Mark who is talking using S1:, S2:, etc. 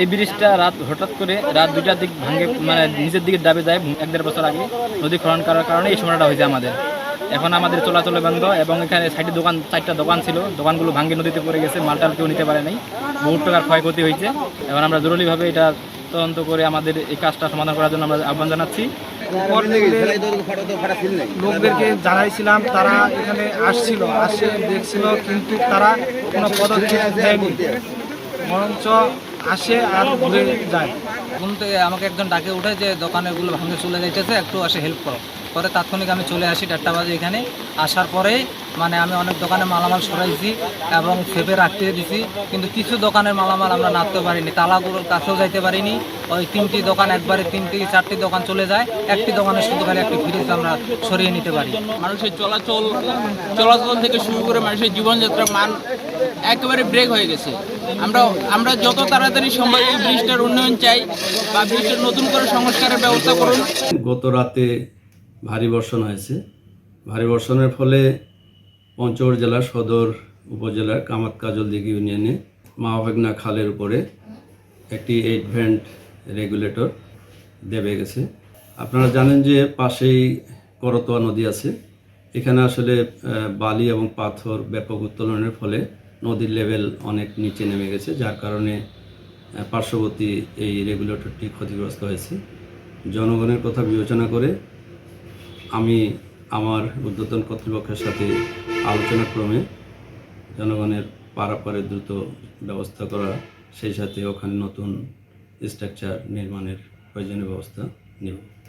S1: এই ব্রিজটা রাত হঠাৎ করে রাত দুইটার দিক ভাঙে মানে নিচের দিকে ডাবে যায়, এক দেড় বছর আগে নদী খনন করার কারণে এই সময়টা হয়েছে আমাদের। এখন আমাদের চলাচল বন্ধ এবং এখানে সাইডে দোকান, চারটা দোকান ছিল। দোকানগুলো ভাঙ্গে নদীতে পড়ে গেছে মালটাল কেউ নিতে পারে নাই। বহুত টাকার ক্ষয়ক্ষতি হয়েছে। এখন আমরা জরুরিভাবে এটা তদন্ত করে আমাদের এই কাজটা সমাধান করার জন্য আমরা আহ্বান জানাচ্ছি।
S2: লোকদেরকে জানাইছিলাম তারা এখানে আসছিল আসে দেখছিল কিন্তু তারা কোনো পদক্ষেপ দেয়নি বরঞ্চ আসে আর ঘুরে যায়।
S3: ঘুম থেকে আমাকে একজন ডাকে উঠে যে দোকানেরগুলো ভাঙে চলে যাইতেছে একটু আসে হেল্প করো। পরে তাৎক্ষণিক আমি চলে আসি দেড়টা বাজে এখানে। আসার পরে মানে আমি অনেক দোকানে মালামাল সরাইছি এবং ফেপে রাখতে দিছি। কিন্তু কিছু দোকানের মালামাল আমরা নাড়তে পারিনি। তালাগুলোর কাছেও যাইতে পারিনি। ওই তিনটি দোকান একবারে তিনটি চারটি দোকান চলে যায়। একটি দোকানে শুধু খালি একটি ফ্রিজ আমরা সরিয়ে নিতে পারি।
S4: মানুষের চলাচল চলাচল থেকে শুরু করে মানুষের জীবনযাত্রার মান একেবারে ব্রেক হয়ে গেছে। আমরা আমরা যত তাড়াতাড়ি সম্ভব এই ব্রিজটার উন্নয়ন চাই বা ব্রিজটার নতুন করে সংস্কারের ব্যবস্থা করুন।
S5: গত রাতে ভারী বর্ষণ হয়েছে। ভারী বর্ষণের ফলে পঞ্চগড় জেলার সদর উপজেলার কামাত কাজল দিঘি ইউনিয়নে মাহবাগনা খালের উপরে একটি এইট রেগুলেটর দেবে গেছে। আপনারা জানেন যে পাশেই করতোয়া নদী আছে। এখানে আসলে বালি এবং পাথর ব্যাপক উত্তোলনের ফলে নদীর লেভেল অনেক নিচে নেমে গেছে, যার কারণে পার্শ্ববর্তী এই রেগুলেটরটি ক্ষতিগ্রস্ত হয়েছে। জনগণের কথা বিবেচনা করে আমি আমার উদ্বোধন কর্তৃপক্ষের সাথে আলোচনা ক্রমে জনগণের পারাপারে দ্রুত ব্যবস্থা করা, সেই সাথে ওখানে নতুন স্ট্রাকচার নির্মাণের প্রয়োজনীয় ব্যবস্থা নেব।